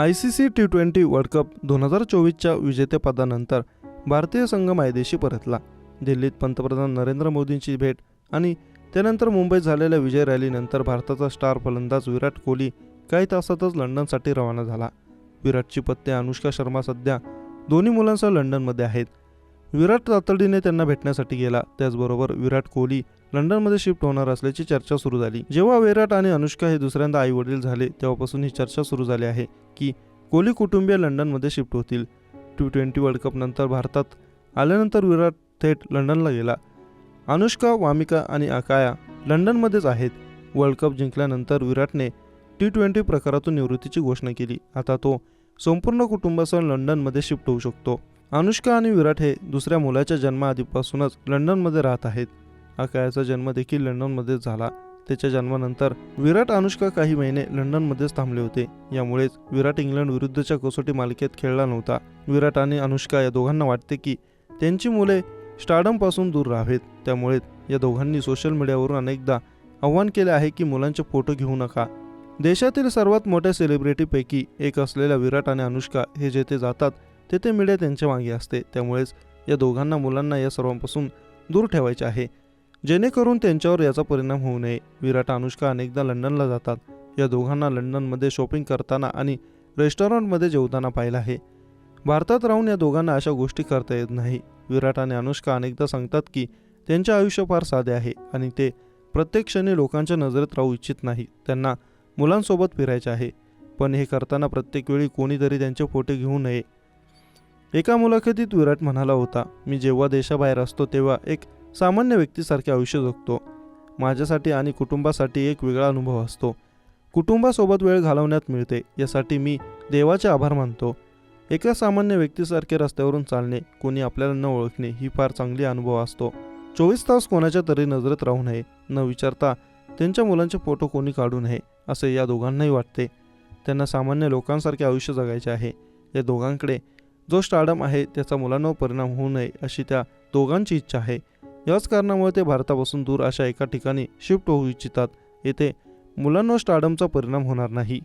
I C C T twenty world cup दोन हजार चोवीसच्या विजेतेपदानंतर भारतीय संघ मायदेशी परतला. दिल्लीत पंतप्रधान नरेंद्र मोदींची भेट आणि त्यानंतर मुंबईत झालेल्या विजय रॅलीनंतर भारताचा स्टार फलंदाज विराट कोहली काही तासातच लंडनसाठी रवाना झाला. विराटची पत्नी अनुष्का शर्मा सध्या दोन्ही मुलांसह लंडनमध्ये आहेत. विराट तातडीने त्यांना भेटण्यासाठी गेला. त्याचबरोबर विराट कोहली लंडनमध्ये शिफ्ट होणार असल्याची चर्चा सुरू झाली. जेव्हा विराट आणि अनुष्का हे दुसऱ्यांदा आई वडील झाले तेव्हापासून ही चर्चा सुरू झाली आहे की कोहली कुटुंबीय लंडनमध्ये शिफ्ट होतील. टी ट्वेंटी वर्ल्ड कप नंतर भारतात आल्यानंतर विराट थेट लंडनला गेला. अनुष्का वामिका आणि अकाया लंडनमध्येच आहेत. वर्ल्ड कप जिंकल्यानंतर विराटने टी ट्वेंटी प्रकारातून निवृत्तीची घोषणा केली. आता तो संपूर्ण कुटुंबासह लंडनमध्ये शिफ्ट होऊ शकतो. अनुष्का आणि विराट हे दुसऱ्या मुलाच्या जन्माआधीपासूनच लंडनमध्ये राहत आहेत. अकायाचा जन्म देखील लंडनमध्येच झाला. त्याच्या जन्मानंतर विराट अनुष्का काही महिने लंडनमध्येच थांबले होते. यामुळेच विराट इंग्लंड विरुद्धच्या कसोटी मालिकेत खेळला नव्हता. विराट आणि अनुष्का या दोघांना वाटते की त्यांची मुले स्टार्डमपासून दूर राहावेत. त्यामुळे या दोघांनी सोशल मीडियावरून अनेकदा आव्हान केले आहे की मुलांचे फोटो घेऊ नका. देशातील सर्वात मोठ्या सेलिब्रिटीपैकी एक असलेल्या विराट आणि अनुष्का हे जेथे जातात तेथे मीडिया त्यांच्या मागे असते. त्यामुळेच या दोघांना मुलांना या सर्वांपासून दूर ठेवायचे आहे. जेणेकरून त्यांच्यावर याचा परिणाम होऊ नये. विराट अनुष्का अनेकदा लंडनला जातात. या दोघांना लंडनमध्ये शॉपिंग करताना आणि रेस्टॉरंटमध्ये जेवताना पाहिलं आहे. भारतात राहून या दोघांना अशा गोष्टी करता येत नाही. विराट आणि अनुष्का अनेकदा सांगतात की त्यांचे आयुष्य फार साधे आहे आणि ते प्रत्येक क्षणी लोकांच्या नजरेत राहू इच्छित नाही त्यांना मुलांसोबत फिरायचे आहे. पण हे करताना प्रत्येक वेळी कोणीतरी त्यांचे फोटो घेऊ नये. एका मुलाखतीत विराट म्हणाला होता मी जेव्हा देशाबाहेर असतो तेव्हा एक सामान्य व्यक्तीसारखे आयुष्य जगतो. माझ्यासाठी आणि कुटुंबासाठी एक वेगळा अनुभव असतो. कुटुंबासोबत वेळ घालवण्यात मिळते. यासाठी मी देवाचे आभार मानतो. एका सामान्य व्यक्तीसारखे रस्त्यावरून चालणे कोणी आपल्याला न ओळखणे ही फार चांगली अनुभव असतो. चोवीस तास कोणाच्या तरी नजरेत राहू नये. न विचारता त्यांच्या मुलांचे फोटो कोणी काढू नये असे या दोघांनाही वाटते. त्यांना सामान्य लोकांसारखे आयुष्य जगायचे आहे. या दोघांकडे जो स्टार्डम आहे त्याचा मुलांवर परिणाम होऊ नये अशी त्या दोघांची इच्छा आहे. याच कारणामुळे ते भारतापासून दूर अशा एका ठिकाणी शिफ्ट होऊ इच्छितात. येथे मुलांवर स्टार्डमचा परिणाम होणार नाही.